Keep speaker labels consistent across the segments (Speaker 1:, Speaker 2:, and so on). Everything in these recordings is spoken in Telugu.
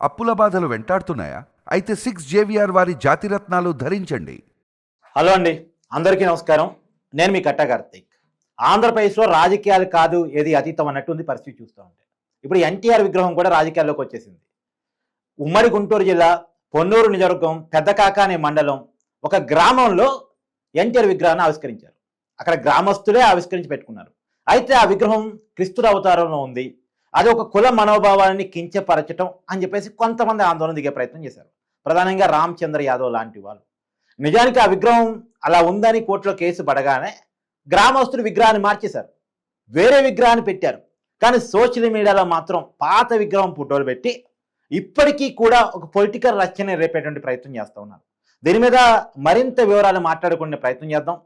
Speaker 1: అప్పుల బాధలు వెంటాడుతున్నాయా? అయితే సిక్స్ జేవిఆర్ వారి జాతిరత్నాలు ధరించండి.
Speaker 2: హలో అండి. అందరికీ నమస్కారం. నేను మీ కట్ట కార్తీక్. ఆంధ్రప్రదేశ్లో రాజకీయాలు కాదు ఏది అతీతం అన్నట్టు ఉంది పరిస్థితి చూస్తూ ఉంటే. ఇప్పుడు ఎన్టీఆర్ విగ్రహం కూడా రాజకీయాల్లోకి వచ్చేసింది. ఉమ్మడి గుంటూరు జిల్లా పొన్నూరు నియోజకవర్గం పెద్దకాక అనే మండలం ఒక గ్రామంలో ఎన్టీఆర్ విగ్రహాన్ని ఆవిష్కరించారు. అక్కడ గ్రామస్తులే ఆవిష్కరించి పెట్టుకున్నారు. అయితే ఆ విగ్రహం క్రిస్తుల అవతారంలో ఉంది. అది ఒక కుల మనోభావాన్ని కించపరచటం అని చెప్పేసి కొంతమంది ఆందోళన దిగే ప్రయత్నం చేశారు. ప్రధానంగా రామచంద్ర యాదవ్ లాంటి వాళ్ళు. నిజానికి ఆ విగ్రహం అలా ఉందని కోర్టులో కేసు పడగానే గ్రామస్తులు విగ్రహాన్ని మార్చేశారు. వేరే విగ్రహాన్ని పెట్టారు. కానీ సోషల్ మీడియాలో మాత్రం పాత విగ్రహం ఫోటోలు పెట్టి ఇప్పటికీ కూడా ఒక పొలిటికల్ రచన రేపేటువంటి ప్రయత్నం చేస్తూ ఉన్నారు. దీని మీద మరింత వివరాలు మాట్లాడుకునే ప్రయత్నం చేద్దాం.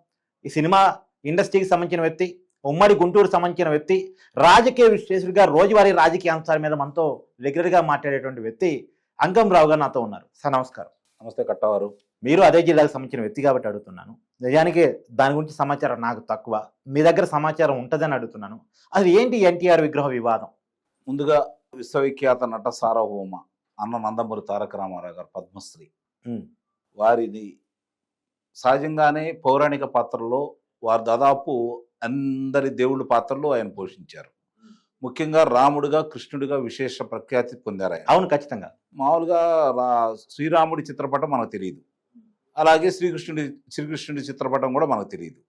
Speaker 2: ఈ సినిమా ఇండస్ట్రీకి సంబంధించిన వ్యక్తి ఉమ్మడి గుంటూరు సంబంధించిన వ్యక్తి రాజకీయ విశ్లేషకుడిగా రోజువారీ రాజకీయ అంశాల మీద మనతో రెగ్యులర్గా మాట్లాడేటువంటి వ్యక్తి అంకం రావు గారు నాతో ఉన్నారు. సార్ నమస్కారం.
Speaker 3: నమస్తే కట్టవారు.
Speaker 2: మీరు అదే జిల్లాకు సంబంధించిన వ్యక్తి కాబట్టి అడుగుతున్నాను. నిజానికి దాని గురించి సమాచారం నాకు తక్కువ. మీ దగ్గర సమాచారం ఉంటుందని అడుగుతున్నాను. అసలు ఏంటి ఎన్టీఆర్ విగ్రహ వివాదం?
Speaker 3: ముందుగా విశ్వవిఖ్యాత నట సార్వభౌమ అన్న నందమూరి తారక రామారావు గారు పద్మశ్రీ. వారిది సహజంగానే పౌరాణిక పాత్రలో వారు దాదాపు అందరి దేవుళ్ళ పాత్రలో ఆయన పోషించారు. ముఖ్యంగా రాముడిగా కృష్ణుడిగా విశేష ప్రఖ్యాతి పొందారు ఆయన.
Speaker 2: అవును ఖచ్చితంగా.
Speaker 3: మామూలుగా రా- శ్రీరాముడి చిత్రపటం మనకు తెలియదు అలాగే శ్రీకృష్ణుడి శ్రీకృష్ణుడి చిత్రపటం కూడా మనకు తెలియదు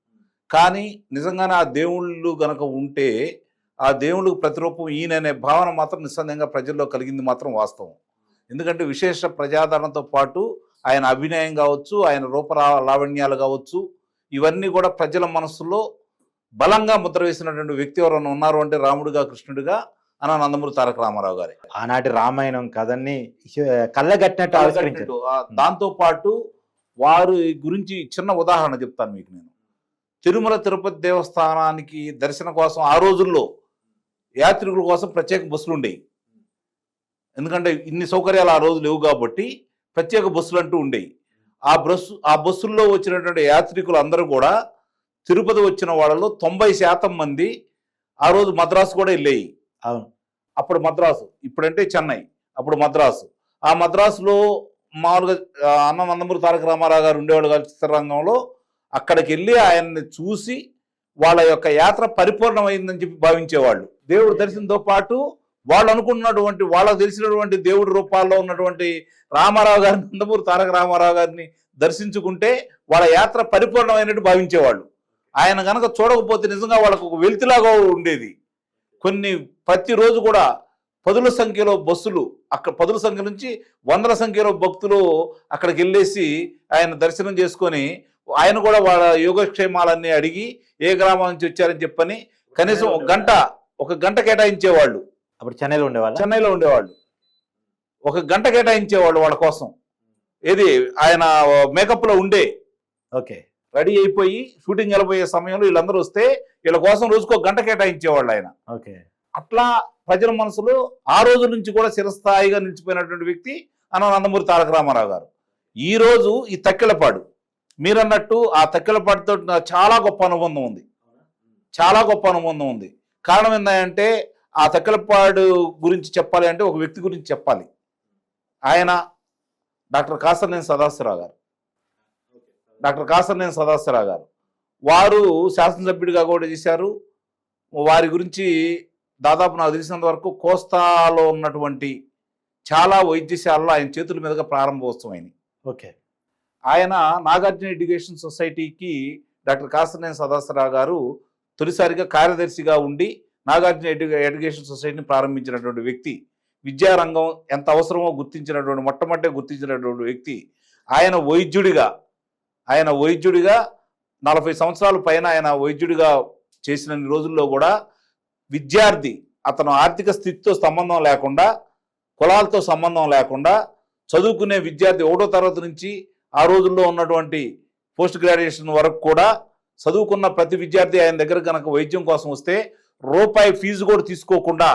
Speaker 3: కానీ నిజంగానే ఆ దేవుళ్ళు గనక ఉంటే ఆ దేవుళ్ళకు ప్రతిరూపం ఈయన అనే భావన మాత్రం నిస్సందేహంగా ప్రజల్లో కలిగింది మాత్రం వాస్తవం. ఎందుకంటే విశేష ప్రజాదరణతో పాటు ఆయన అభినయం కావచ్చు ఆయన రూపరా లావణ్యాలు కావచ్చు ఇవన్నీ కూడా ప్రజల మనస్సులో బలంగా ముద్ర వేసినటువంటి వ్యక్తి ఎవరైనా ఉన్నారు అంటే రాముడిగా కృష్ణుడిగా అన్న నందమూరి తారక రామారావు గారే.
Speaker 2: ఆనాటి రామాయణం కథని కళ్ళగట్టినట్టు ఆవిష్కరించారు.
Speaker 3: దాంతో పాటు వారి గురించి చిన్న ఉదాహరణ చెప్తాను మీకు నేను. తిరుమల తిరుపతి దేవస్థానానికి దర్శనం కోసం ఆ రోజుల్లో యాత్రికుల కోసం ప్రత్యేక బస్సులు ఉండేవి. ఎందుకంటే ఇన్ని సౌకర్యాలు ఆ రోజు లేవు కాబట్టి ప్రత్యేక బస్సులు అంటూ ఉండేవి. ఆ బస్సు ఆ బస్సుల్లో వచ్చినటువంటి యాత్రికులు అందరూ కూడా తిరుపతి వచ్చిన వాళ్ళలో తొంభై శాతం మంది ఆ రోజు మద్రాసు కూడా వెళ్ళాయి.
Speaker 2: అవును.
Speaker 3: అప్పుడు మద్రాసు ఇప్పుడంటే చెన్నై అప్పుడు మద్రాసు. ఆ మద్రాసులో మామూలుగా అన్న నందమూరి తారక రామారావు గారు ఉండేవాళ్ళు కాదు చిత్రరంగంలో. అక్కడికి వెళ్ళి ఆయన్ని చూసి వాళ్ళ యొక్క యాత్ర పరిపూర్ణమైందని చెప్పి భావించేవాళ్ళు. దేవుడు దర్శనంతో పాటు వాళ్ళు అనుకున్నటువంటి వాళ్ళకు తెలిసినటువంటి దేవుడి రూపాల్లో ఉన్నటువంటి రామారావు గారిని నందమూరి తారక రామారావు గారిని దర్శించుకుంటే వాళ్ళ యాత్ర పరిపూర్ణమైనట్టు భావించేవాళ్ళు. ఆయన గనక చూడకపోతే నిజంగా వాళ్ళకు ఒక వెలితిలాగా ఉండేది. కొన్ని ప్రతిరోజు కూడా పదుల సంఖ్యలో బస్సులు అక్కడ పదుల సంఖ్య నుంచి వందల సంఖ్యలో భక్తులు అక్కడికి వెళ్ళేసి ఆయన దర్శనం చేసుకొని ఆయన కూడా వాళ్ళ యోగక్షేమాలన్నీ అడిగి ఏ గ్రామం నుంచి వచ్చారని చెప్పని కనీసం ఒక గంట ఒక గంట కేటాయించేవాళ్ళు.
Speaker 2: అప్పుడు చెన్నైలో ఉండేవాళ్ళ?
Speaker 3: చెన్నైలో ఉండేవాళ్ళు. ఒక గంట కేటాయించేవాళ్ళు వాళ్ళ కోసం. ఏది? ఆయన మేకప్లో ఉండే.
Speaker 2: ఓకే.
Speaker 3: రెడీ అయిపోయి షూటింగ్ వెళ్ళిపోయే సమయంలో వీళ్ళందరూ వస్తే వీళ్ళ కోసం రోజుకో గంట కేటాయించేవాళ్ళు ఆయన.
Speaker 2: ఓకే.
Speaker 3: అట్లా ప్రజల మనసులో ఆ రోజు నుంచి కూడా చిరస్థాయిగా నిలిచిపోయినటువంటి వ్యక్తి అన్న నందమూరి తారక రామారావు గారు. ఈ రోజు ఈ తక్కెలపాడు. మీరన్నట్టు ఆ తక్కెలపాడుతో నాకు చాలా గొప్ప అనుబంధం ఉంది. చాలా గొప్ప అనుబంధం ఉంది. కారణం ఏంటంటే ఆ తక్కెలపాడు గురించి చెప్పాలి అంటే ఒక వ్యక్తి గురించి చెప్పాలి. ఆయన డాక్టర్ కాసర్నేని సదాశివరావు గారు. డాక్టర్ కాసర్నేని సదాశివరావు గారు. వారు శాసనసభ్యుడిగా కూడా చేశారు. వారి గురించి దాదాపు నాకు తెలిసినంత వరకు కోస్తాలో ఉన్నటువంటి చాలా వైద్యశాలలో ఆయన చేతుల మీదుగా ప్రారంభోత్సవమైంది
Speaker 2: ఓకే.
Speaker 3: ఆయన నాగార్జున ఎడ్యుకేషన్ సొసైటీకి డాక్టర్ కాసనేని సదాశివరావు గారు తొలిసారిగా కార్యదర్శిగా ఉండి నాగార్జున ఎడ్యు ఎడ్యుకేషన్ సొసైటీని ప్రారంభించినటువంటి వ్యక్తి విద్యారంగం ఎంత అవసరమో గుర్తించినటువంటి మొట్టమొదటి గుర్తించినటువంటి వ్యక్తి ఆయన వైద్యుడిగా ఆయన వైద్యుడిగా నలభై సంవత్సరాల పైన ఆయన వైద్యుడిగా చేసిన రోజుల్లో కూడా విద్యార్థి అతను ఆర్థిక స్థితితో సంబంధం లేకుండా కులాలతో సంబంధం లేకుండా చదువుకునే విద్యార్థి ఒకటో తరగతి నుంచి ఆ రోజుల్లో ఉన్నటువంటి పోస్ట్ గ్రాడ్యుయేషన్ వరకు కూడా చదువుకున్న ప్రతి విద్యార్థి ఆయన దగ్గర కనుక వైద్యం కోసం వస్తే రూపాయి ఫీజు కూడా తీసుకోకుండా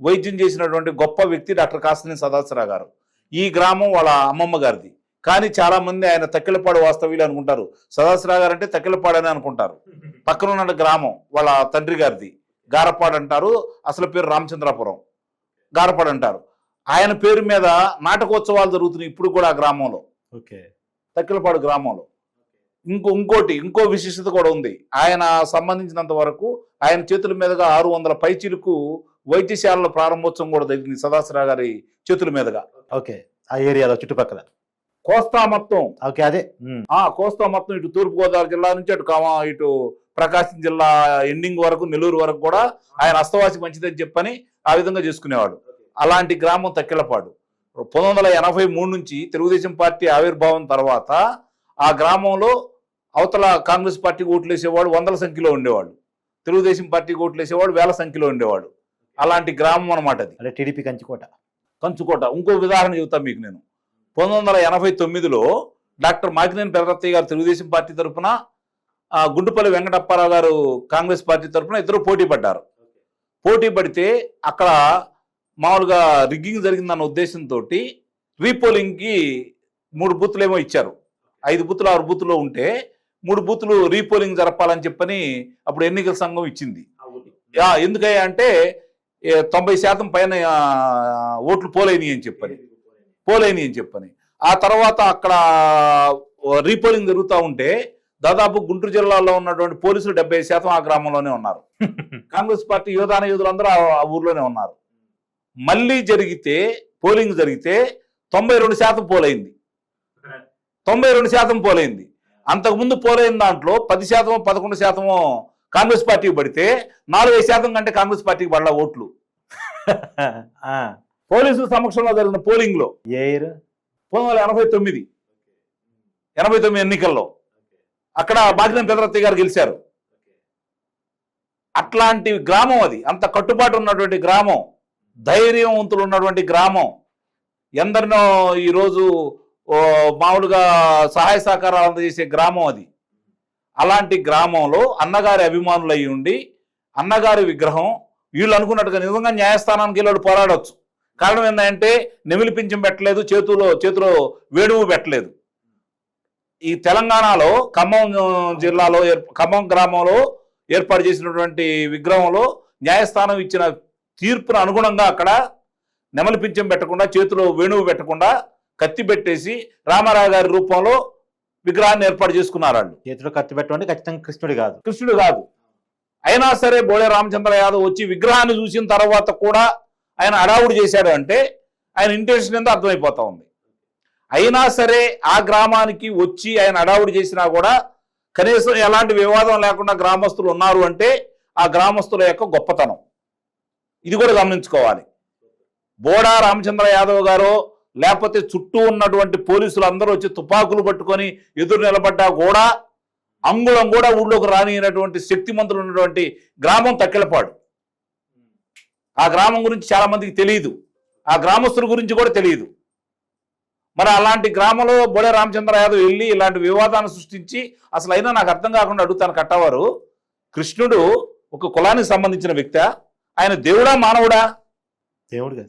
Speaker 3: వైద్యం చేసినటువంటి గొప్ప వ్యక్తి డాక్టర్ కాసిని సదాశివరావు గారు. ఈ గ్రామం వాళ్ళ అమ్మమ్మ గారిది. కానీ చాలా మంది ఆయన తక్కిలపాడు వాస్తవ్యులు అనుకుంటారు. సదాశివరావు గారు అంటే తక్కిలపాడు అని అనుకుంటారు. పక్కన ఉన్న గ్రామం వాళ్ళ తండ్రి గారిది. గారపాడు అంటారు. అసలు పేరు రామచంద్రాపురం. గారపాడు అంటారు. ఆయన పేరు మీద నాటకోత్సవాలు జరుగుతున్నాయి ఇప్పుడు కూడా ఆ గ్రామంలో.
Speaker 2: ఓకే.
Speaker 3: తక్కిలపాడు గ్రామంలో. ఇంకో ఇంకోటి ఇంకో విశిష్టత కూడా ఉంది. ఆయన సంబంధించినంత వరకు ఆయన చేతుల మీదుగా ఆరు వందల పైచీలకు వైద్యశాలల ప్రారంభోత్సవం కూడా జరిగింది సదాశివరావు గారి చేతుల మీదుగా.
Speaker 2: ఓకే. ఆ ఏరియాలో చుట్టుపక్కల.
Speaker 3: కోస్తా మొత్తం.
Speaker 2: ఓకే అదే.
Speaker 3: ఆ కోస్తా మొత్తం ఇటు తూర్పుగోదావరి జిల్లా నుంచి అటు కామా ఇటు ప్రకాశం జిల్లా ఎండింగ్ వరకు నెల్లూరు వరకు కూడా ఆయన అస్తవాసి మంచిదని చెప్పని ఆ విధంగా చేసుకునేవాడు. అలాంటి గ్రామం తక్కిలపాడు. పంతొమ్మిది వందల ఎనభై మూడు నుంచి తెలుగుదేశం పార్టీ ఆవిర్భావం తర్వాత ఆ గ్రామంలో అవతల కాంగ్రెస్ పార్టీకి ఓట్లు వేసేవాడు వందల సంఖ్యలో ఉండేవాడు. తెలుగుదేశం పార్టీకి ఓట్లు వేసేవాడు వేల సంఖ్యలో ఉండేవాడు. అలాంటి గ్రామం అనమాట అది.
Speaker 2: అదే టీడీపీ కంచుకోట.
Speaker 3: కంచుకోట. ఇంకో ఉదాహరణ చెబుతాను మీకు నేను. పంతొమ్మిది వందల ఎనభై తొమ్మిదిలో డాక్టర్ మాకినేని పెదరత్తయ్య గారు తెలుగుదేశం పార్టీ తరఫున గుండుపల్లి వెంకటప్పారావు గారు కాంగ్రెస్ పార్టీ తరఫున ఇద్దరు పోటీ పడ్డారు. పోటీ పడితే అక్కడ మామూలుగా రిగ్గింగ్ జరిగిందన్న ఉద్దేశంతో రీపోలింగ్కి మూడు బూతులు ఏమో ఇచ్చారు. ఐదు బూతులు ఆరు బూతులు ఉంటే మూడు బూతులు రీపోలింగ్ జరపాలని చెప్పని అప్పుడు ఎన్నికల సంఘం ఇచ్చింది. ఎందుకయ్యా అంటే తొంభై శాతం పైన ఓట్లు పోలేని అని చెప్పని. పోలేని అని చెప్పని. ఆ తర్వాత అక్కడ రీపోలింగ్ జరుగుతూ ఉంటే దాదాపు గుంటూరు జిల్లాలో ఉన్నటువంటి పోలీసులు డెబ్బై శాతం ఆ గ్రామంలోనే ఉన్నారు. కాంగ్రెస్ పార్టీ యోధాన యోధులందరూ ఆ- ఆ ఊర్లోనే ఉన్నారు. మళ్ళీ జరిగితే పోలింగ్ జరిగితే తొంభై రెండు శాతం పోలైంది. తొంభై రెండు శాతం పోలైంది. అంతకుముందు పోలైన దాంట్లో పది శాతం పదకొండు శాతము కాంగ్రెస్ పార్టీకి పడితే నాలుగైదు శాతం కంటే కాంగ్రెస్ పార్టీకి పడ్డ ఓట్లు. పోలీసుల సమక్షంలో జరిగిన పోలింగ్లో
Speaker 2: ఏ ఇయర్?
Speaker 3: పంతొమ్మిది వందల ఎనభై తొమ్మిది. ఎనభై తొమ్మిది ఎన్నికల్లో అక్కడ బాగిన పెదరత్తి గారు గెలిచారు. అట్లాంటి గ్రామం అది. అంత కట్టుబాటు ఉన్నటువంటి గ్రామం ధైర్యవంతులు ఉన్నటువంటి గ్రామం. ఎందరినో ఈరోజు మామూలుగా సహాయ సహకారాలు అందజేసే గ్రామం అది. అలాంటి గ్రామంలో అన్నగారి అభిమానులు అయి ఉండి అన్నగారి విగ్రహం వీళ్ళు అనుకున్నట్టుగా నిజంగా న్యాయస్థానానికి వెళ్ళాడు పోరాడొచ్చు. కారణం ఏంటంటే నెమిలి పింఛం పెట్టలేదు చేతిలో చేతిలో వేణువు పెట్టలేదు. ఈ తెలంగాణలో ఖమ్మం జిల్లాలో ఖమ్మం గ్రామంలో ఏర్పాటు చేసినటువంటి విగ్రహంలో న్యాయస్థానం ఇచ్చిన తీర్పును అనుగుణంగా అక్కడ నెమలి పింఛం పెట్టకుండా చేతిలో వేణువు పెట్టకుండా కత్తి పెట్టేసి రామారావు గారి రూపంలో విగ్రహాన్ని ఏర్పాటు చేసుకున్నారు వాళ్ళు.
Speaker 2: చేతిలో కత్తి పెట్టండి ఖచ్చితంగా కృష్ణుడు కాదు.
Speaker 3: కృష్ణుడు కాదు. అయినా సరే బోడే రామచంద్ర యాదవ్ వచ్చి విగ్రహాన్ని చూసిన తర్వాత కూడా ఆయన అడావుడు చేశాడు అంటే ఆయన ఇంటెన్షన్ ఏందో అర్థమైపోతా ఉంది. అయినా సరే ఆ గ్రామానికి వచ్చి ఆయన అడావుడు చేసినా కూడా కనీసం ఎలాంటి వివాదం లేకుండా గ్రామస్తులు ఉన్నారు అంటే ఆ గ్రామస్తుల యొక్క గొప్పతనం. ఇది కూడా గమనించుకోవాలి. బోడా రామచంద్ర యాదవ్ గారు లేకపోతే చుట్టూ ఉన్నటువంటి పోలీసులు అందరూ వచ్చి తుపాకులు పట్టుకొని ఎదురు నిలబడ్డా కూడా అంగుళం కూడా ఊళ్ళోకి రానియనటువంటి శక్తిమంతులు ఉన్నటువంటి గ్రామం తక్కెలపాడు. ఆ గ్రామం గురించి చాలా మందికి తెలియదు ఆ గ్రామస్తుల గురించి కూడా తెలియదు మరి అలాంటి గ్రామంలో బోడే రామచంద్ర యాదవ్ వెళ్ళి ఇలాంటి వివాదాన్ని సృష్టించి అసలు అయినా నాకు అర్థం కాకుండా అడుగుతాను కట్టవారు కృష్ణుడు ఒక కులానికి సంబంధించిన వ్యక్తి ఆయన దేవుడా మానవుడా?
Speaker 2: దేవుడు కదా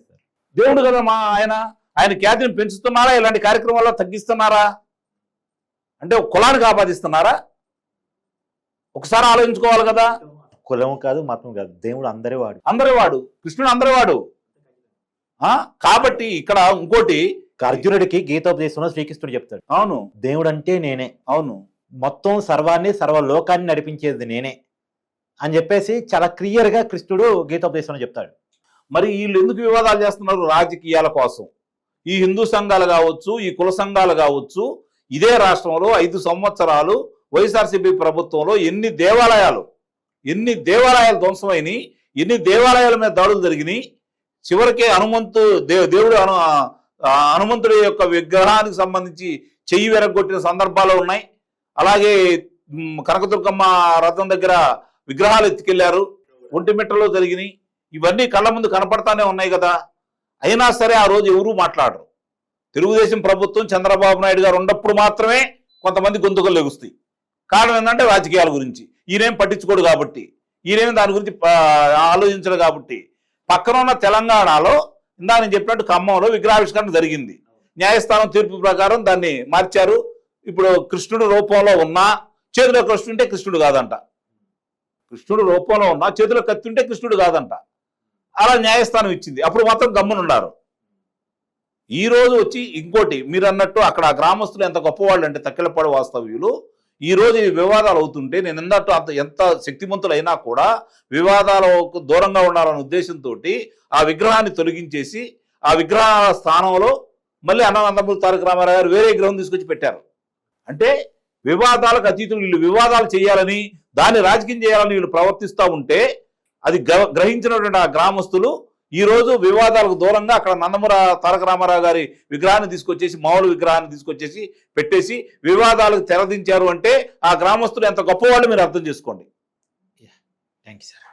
Speaker 3: దేవుడు కదా మా ఆయన? ఆయన ఖ్యాతిని పెంచుతున్నారా? ఇలాంటి కార్యక్రమాల్లో తగ్గిస్తున్నారా? అంటే ఒక కులానికి ఆపాదిస్తున్నారా? ఒకసారి ఆలోచించుకోవాలి కదా.
Speaker 2: కులం కాదు మతం కాదు. దేవుడు అందరి వాడు.
Speaker 3: అందరి వాడు. కృష్ణుడు అందరి వాడు? కాబట్టి ఇక్కడ ఇంకోటి
Speaker 2: అర్జునుడికి గీతోపదేశంలో శ్రీకృష్ణుడు చెప్తాడు.
Speaker 3: అవును.
Speaker 2: దేవుడు అంటే నేనే.
Speaker 3: అవును.
Speaker 2: మొత్తం సర్వాన్ని సర్వలోకాన్ని నడిపించేది నేనే. అని చెప్పేసి చాలా క్లియర్గా కృష్ణుడు గీతోపదేశంలో చెప్తాడు.
Speaker 3: మరి వీళ్ళు ఎందుకు వివాదాలు చేస్తున్నారు? రాజకీయాల కోసం. ఈ హిందూ సంఘాలు కావచ్చు ఈ కుల సంఘాలు కావచ్చు ఇదే రాష్ట్రంలో ఐదు సంవత్సరాలు వైఎస్ఆర్సీపీ ప్రభుత్వంలో ఎన్ని దేవాలయాలు ఎన్ని దేవాలయాలు ధ్వంసమైనవి ఎన్ని దేవాలయాల మీద దాడులు జరిగినాయి చివరికి హనుమంతు దే దేవుడు హను హనుమంతుడి యొక్క విగ్రహానికి సంబంధించి చెయ్యి వెరగొట్టిన సందర్భాలు ఉన్నాయి. అలాగే కనకదుర్గమ్మ రథం దగ్గర విగ్రహాలు ఎత్తుకెళ్ళారు. ఒంటిమిట్టలో జరిగినాయి. ఇవన్నీ కళ్ళ ముందు కనపడతానే ఉన్నాయి కదా. అయినా సరే ఆ రోజు ఎవరూ మాట్లాడరు. తెలుగుదేశం ప్రభుత్వం చంద్రబాబు నాయుడు గారు ఉన్నప్పుడు మాత్రమే కొంతమంది గొంతుకలు లెగుస్తాయి. కారణం ఏంటంటే రాజకీయాల గురించి. ఈయనేం పట్టించుకోడు కాబట్టి ఈయనేం దాని గురించి ఆలోచించడు కాబట్టి. పక్కన ఉన్న తెలంగాణలో ఇందా నేను చెప్పినట్టు ఖమ్మంలో విగ్రహావిష్కరణ జరిగింది. న్యాయస్థానం తీర్పు ప్రకారం దాన్ని మార్చారు. ఇప్పుడు కృష్ణుడు రూపంలో ఉన్నా చేతిలో కృష్ణుడు ఉంటే కృష్ణుడు కాదంట. కృష్ణుడు రూపంలో ఉన్నా చేతిలో కత్తి ఉంటే కృష్ణుడు కాదంట. అలా న్యాయస్థానం ఇచ్చింది. అప్పుడు మాత్రం గమ్మునున్నారు. ఈ రోజు వచ్చి ఇంకోటి మీరు అన్నట్టు అక్కడ గ్రామస్తులు ఎంత గొప్పవాళ్ళు అంటే తక్కిలపాడు వాస్తవ్యులు ఈ రోజు ఈ వివాదాలు అవుతుంటే నేను ఎందట్టు అంత ఎంత శక్తిమంతులైనా కూడా వివాదాలకు దూరంగా ఉండాలనే ఉద్దేశంతో ఆ విగ్రహాన్ని తొలగించేసి ఆ విగ్రహ స్థానంలో మళ్ళీ అన్ననందమూరి తారక రామారావు గారు వేరే విగ్రహం తీసుకొచ్చి పెట్టారు. అంటే వివాదాలకు అతీతులు వీళ్ళు వివాదాలు చేయాలని దాన్ని రాజకీయం చేయాలని వీళ్ళు ప్రవర్తిస్తూ ఉంటే అది గ్రహించినటువంటి ఆ గ్రామస్తులు ఈ రోజు వివాదాలకు దూరంగా అక్కడ నందమూర తారక రామారావు గారి విగ్రహాన్ని తీసుకొచ్చేసి మామూలు విగ్రహాన్ని తీసుకొచ్చేసి పెట్టేసి వివాదాలకు తెరదించారు అంటే ఆ గ్రామస్తులు ఎంత గొప్పవాళ్ళు మీరు అర్థం చేసుకోండి.
Speaker 2: Thank you sir